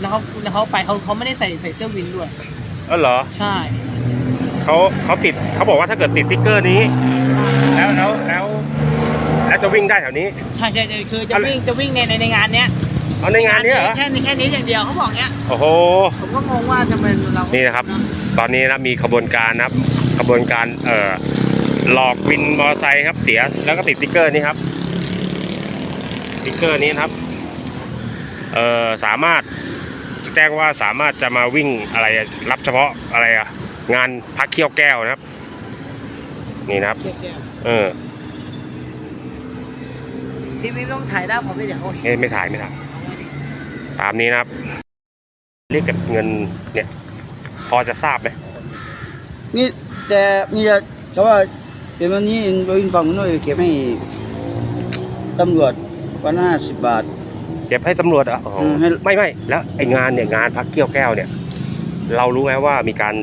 แล้วเขาแล้วเขาไปเขาเขาไม่ได้ใส่ใส่เสื้อวินด้วย เออเหรอใช่ เขาเขาติดเขาบอกว่าถ้าเกิดติดติ๊กเกอร์นี้ แล้วแล้วแล้วแล้วจะวิ่งได้แถวนี้ ใช่ใช่ใช่คือจะอะไรวิ่งจะวิ่งในในในงานเนี้ยเอาในงานเนี้ยเหรอแค่นี้แค่นี้อย่างเดียวเขาบอกเนี้ยโอ้โหผมก็งงว่าทำไมเรานี่นะครับ ตอนนี้นะมีขบวนการนะครับขบวนการเอ่อหลอกวินมอเตอร์ไซค์ครับเสียแล้วก็ติดติ๊กเกอร์นี้ครับสติ๊กเกอร์นี้นะครับ เอ่อสามารถแจ้งว่าสามารถจะมาวิ่งอะไรอะรับเฉพาะอะไรอะงานพักเขี้ยวแก้วนะครับ นี่นะครับเกี่ยวเออๆพี่พี่ต้องถ่ายหน้าผมด้วยเดี๋ยวเขาเห็นไม่ไม่ถ่ายไม่ถ่ายตามนี้นะครับ เรียกเก็บเงินเนี่ย พอจะทราบไหม นี่แต่มีแต่เขาว่าเดี๋ยววันนี้โดยฝั่งนู้นเก็บให้ตำรวจวันห้าสิบบาทเก็บให้ตำรวจเหรอะอืมให้ ไม่ไม่แล้วไอ้งานเนี่ยงานพักเกี้ยวแก้วเนี่ย เรารู้ไหมว่ามีการ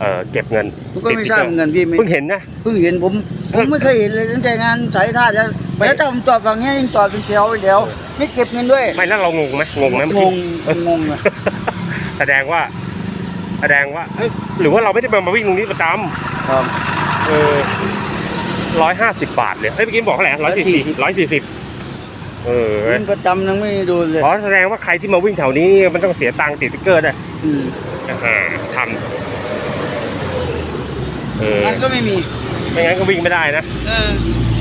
เอ่อเก็บเงินผมก็ไม่ทราบเหมือนกันพี่ไม่เพิ่งเห็นนะ เพิ่งเห็นผมผมไม่เคยเห็นเลยตั้งแต่งานสายท่าแล้วไม่ แล้วถ้าผมจอดฝั่งนี้ยิ่งจอดเป็นแถวเป็นแถวไม่เก็บเงินด้วยไม่แล้วเรางงไหมงงไหมเมื่องกี้ งงงอะแสดงว่า แสดงว่าเอ้ยหรือว่าเราไม่ได้มาวิ่งตรงนี้ประจครับำเออร้อยห้าสิบบาทเลยเฮ้ยเมื่อกี้บอกเท่าไหร่ร้อยสี่สิบร้อยสี่สิบ เออวิ่งประจำยังไม่โดนเลยขอแสดงว่าใครที่มาวิ่งแถวนี้มันต้องเสียตังค์ติดสติ๊กเกอร์ได้วยอืมอ่าทำเออมันก็ไม่มี ไม่งั้นก็วิ่งไม่ได้นะเออ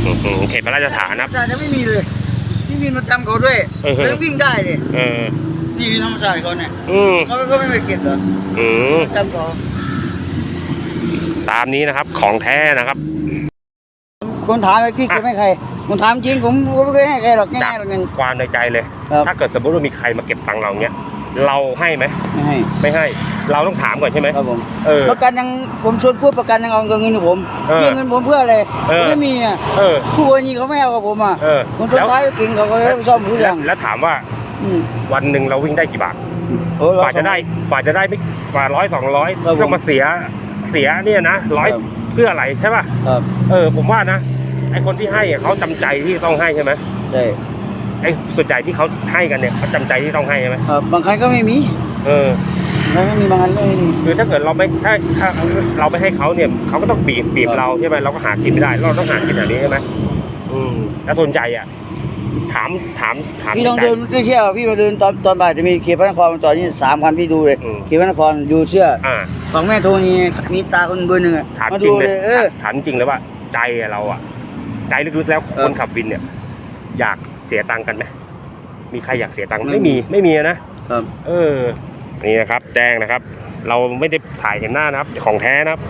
อืมเขตพระราชฐานนะครับแต่จะไม่มีเลยนี่มีประจำเขาด้วยเออแล้ววิ่งได้เลยเออนี่มีธรรมศาสตร์เขาเนี่ยอืมเขาก็ไม่ไปเก็บเหรออืมประจำเขาตามนี้นะครับของแท้นะครับ คนถามไปพี่เก็บให้ใครผมถามจริงผมผมไม่เคยให้ใครหรอกจากง่ายๆหรอกเงิน ความในใจเลย ครับ ถ้าเกิดสมมติว่ามีใครมาเก็บตังค์เราเนี้ย เราให้ไหม ไม่ให้ไม่ให้ เราต้องถามก่อนใช่ไหมครับผมเออ ประกันยังผมชวนพูดประกันยังเอาเงินของผมเออเรื่องเงินผมเพื่ออะไรเออ ไม่มีอะเออ ผู้คนนี้เขาไม่เอากับผมอะเออผมสุดแล้วท้ายก็กินเขาก็เลยซ่อมทุกอแล้วย่างแล้วถามว่าอืมวันหนึ่งเราวิ่งได้กี่บาทโอ้กว่าจะได้กว่าจะได้ไม่กว่าร้อยสองร้อยครับผม ต้องมาเสียเสียเนี่ยนะร้อยครับ เพื่ออะไรใช่ป่ะครับเออผมว่านะไอคนที่ให้อะเขาจำใจที่ต้องให้ใช่ไหมใช่ไอส่วนใหญ่ที่เขาให้กันเนี่ยเขาจำใจที่ต้องให้ใช่ไหมครับบางครั้งก็ไม่มีเออบางครั้งก็มีบางครั้งก็ไม่มี คือถ้าเกิดเราไม่ถ้าถ้าเราไม่ให้เขาเนี่ยเขาก็ต้องบีบบีบครับ เราใช่ไหมเราก็หากินไม่ได้ เราต้องหากินแบบนี้ใช่ไหมอืมแล้วส่วนใหญ่อะ ถามถามถามพี่ลองใจเดินเที่ยวพี่มาเดินตอนตอนบ่ายจะมีเขตพระนครมาจอดนี่สามคันพี่ดูเลยอืม เขตพระนครดูเชื่ออ่า ของแม่โทนี่มีตาคนเบอร์หนึ่งอะถามมาจริดูงเลเลยยเออ ถามจริงเลยว่าใจอะเราอะใจลึกๆแล้วเอคอนขับวินเนี่ย อยากเสียตังค์กันไหมมีใครอยากเสียตังค์ไม่ไม่มี มีไม่มีนะครับ เออ นี่นะครับ แจ้งนะครับ เราไม่ได้ถ่ายเห็นหน้านะครับ ของแท้นะครับ